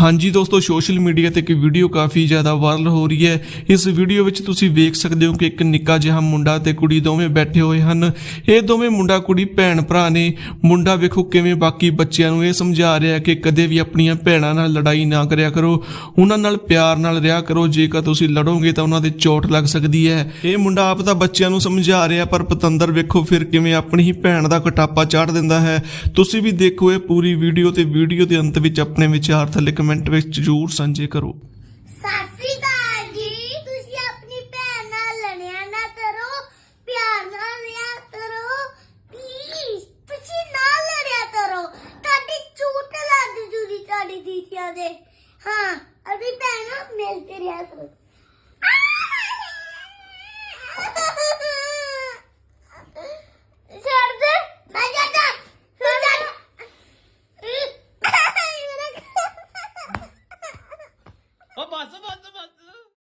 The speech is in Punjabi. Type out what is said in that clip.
ਹਾਂਜੀ ਦੋਸਤੋ, ਸੋਸ਼ਲ ਮੀਡੀਆ ਤੇ ਇੱਕ ਵੀਡੀਓ ਕਾਫੀ ਜ਼ਿਆਦਾ ਵਾਇਰਲ ਹੋ ਰਹੀ ਹੈ। ਇਸ ਵੀਡੀਓ ਵਿੱਚ ਤੁਸੀਂ ਵੇਖ ਸਕਦੇ ਹੋ ਕਿ ਇੱਕ ਨਿੱਕਾ ਜਿਹਾ ਮੁੰਡਾ ਤੇ ਕੁੜੀ ਦੋਵੇਂ ਬੈਠੇ ਹੋਏ ਹਨ। ਇਹ ਦੋਵੇਂ ਮੁੰਡਾ, ਕੁੜੀ, ਭੈਣ, ਭਰਾ ਨੇ। ਮੁੰਡਾ ਵੇਖੋ ਕਿਵੇਂ ਬਾਕੀ ਬੱਚਿਆਂ ਨੂੰ ਇਹ ਸਮਝਾ ਰਿਹਾ ਕਿ ਕਦੇ ਵੀ ਆਪਣੀਆਂ ਭੈਣਾਂ ਨਾਲ ਲੜਾਈ ਨਾ ਕਰਿਆ ਕਰੋ। ਉਹਨਾਂ ਨਾਲ ਪਿਆਰ ਨਾਲ ਰਿਹਾ ਕਰੋ। ਜੇਕਰ ਤੁਸੀਂ ਲੜੋਗੇ ਤਾਂ ਉਹਨਾਂ ਦੇ ਚੋਟ ਲੱਗ ਸਕਦੀ ਹੈ। ਇਹ ਮੁੰਡਾ ਆਪ ਤਾਂ ਬੱਚਿਆਂ ਨੂੰ ਸਮਝਾ ਰਿਹਾ, ਪਰ ਪਤੰਦਰ ਵੇਖੋ ਫਿਰ ਕਿਵੇਂ ਆਪਣੀ ਹੀ ਭੈਣ ਦਾ ਕਟਾਪਾ ਚਾੜ ਦਿੰਦਾ ਹੈ। ਤੁਸੀਂ ਵੀ ਦੇਖੋ ਇਹ ਪੂਰੀ ਵੀਡੀਓ ਤੇ ਵੀਡੀਓ ਦੇ ਅੰਤ ਵਿੱਚ ਆਪਣੇ ਵਿਚਾਰ ਥੱਲੇ ਕਮੈਂਟ ਵਿੱਚ ਜ਼ਰੂਰ ਸਾਂਝੇ ਕਰੋ। ਸਤਿ ਸ੍ਰੀ ਅਕਾਲ ਜੀ, ਤੁਸੀਂ ਆਪਣੀ ਭੈਣ ਨਾਲ ਲੜਿਆ ਨਾ ਕਰੋ, ਪਿਆਰ ਨਾਲ ਰਿਹਾ ਕਰੋ। ਪਲੀਜ਼ ਤੁਸੀਂ ਨਾ ਲੜਿਆ ਕਰੋ। ਤੁਹਾਡੀ ਝੂਠ ਲੱਗ ਜੂਗੀ ਤੁਹਾਡੀ ਦੀਦੀਆਂ ਦੇ। ਹਾਂ ਅਭੀ ਭੈਣਾਂ ਮਿਲ ਕੇ ਰਿਹਾ ਕਰੋ। 什么什么？